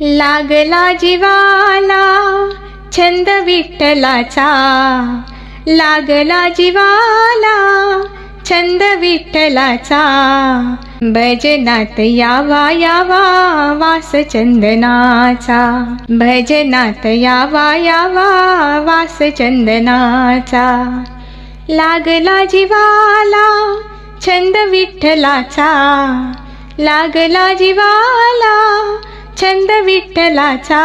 लागला जीवाला छंद विठ्ठलाचा. लागला जीवाला छंद विठ्ठलाचा. भजनात यावा यावा वास चंदनाचा भजनात यावा यावा वास चंदनाचा लागला जीवाला छंद विठ्ठलाचा. लागला जीवाला विठ्ठलाचा.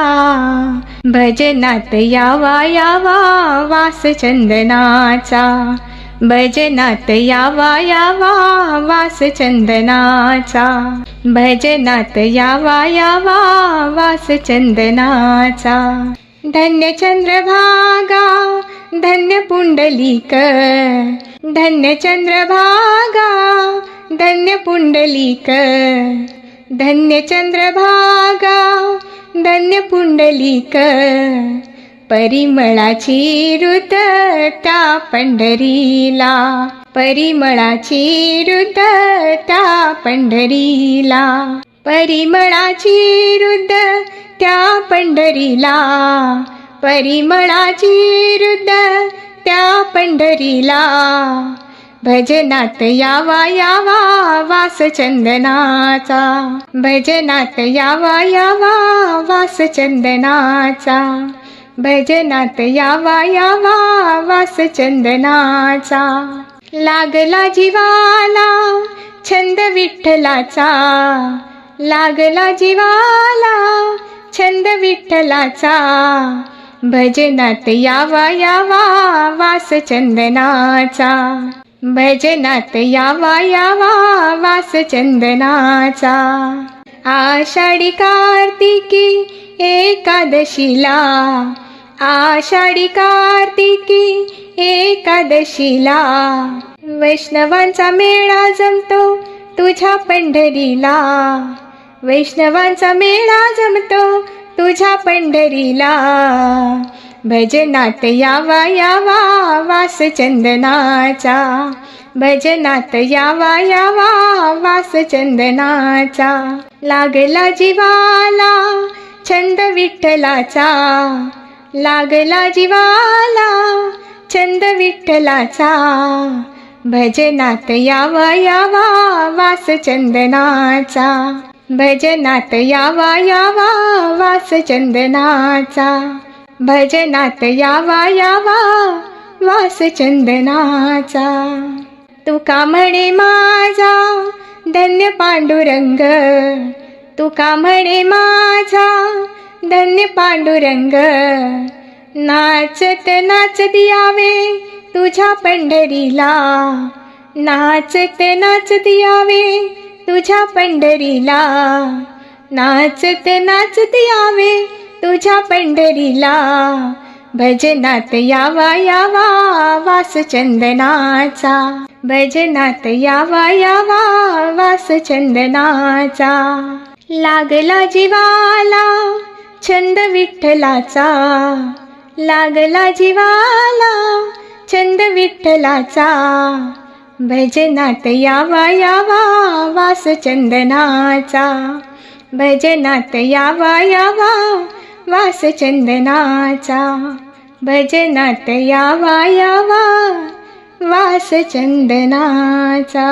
भजनात यावा यावा वास चंदनाचा भजनात यावा यावा वास चंदनाचा भजनात यावा यावा वास चंदनाचा धन्य चंद्रभागा धन्य पुंडलिक. धन्य चंद्रभागा धन्य पुंडलिक. धन्य चंद्रभागा धन्य पुंडलिक परिमळाची ऋत त्या पंढरीला. परिमळाची ऋत त्या पंढरीला. परिमळाची रुद्ध त्या पंढरीला. परिमळाची रुद्ध त्या पंढरीला. भजनात यावा यावा वास चंदनाचा भजनात यावा यावा वास चंदनाचा भजनात यावा यावा वास चंदनाचा लागला जीवाला छंद विठ्ठलाचा. लागला जीवाला छंद विठ्ठलाचा. भजनात यावा यावा वास चंदनाचा भजनात यावा यावा वास चंदनाचा आषाढी कार्तिकी एकादशीला. आषाढी कार्तिकी एकादशीला. वैष्णवांचा मेळा जमतो तुझ्या पंढरीला. वैष्णवांचा मेळा जमतो तुझ्या पंढरीला. भजनात यावा यावा वास चंदनाचा भजनात यावा यावा वास चंदनाचा लागला जीवाला छंद विठ्ठलाचा. लागला जीवाला छंद विठ्ठलाचा. भजनात यावा यावा वास चंदनाचा भजनात यावा यावा वास चंदनाचा भजनात यावा यावा वास चंदनाचा तुका म्हणे माझा धन्य पांडुरंग? तुका म्हणे माझा धन्य पांडुरंग? नाचत नाचत यावे तुझ्या पंढरीला. नाचत नाचत यावे तुझ्या पंढरीला. नाचत नाचत यावे तुझ्या पंढरीला भजनात यावा यावा वास चंदनाचा भजनात यावा यावा वास चंदनाचा लागला जीवाला छंद विठ्ठलाचा. लागला जीवाला छंद विठ्ठलाचा. भजनात यावा यावा वास चंदनाचा भजनात यावा यावा वास चंदनाचा भजनात यावा यावा. वास चंदनाचा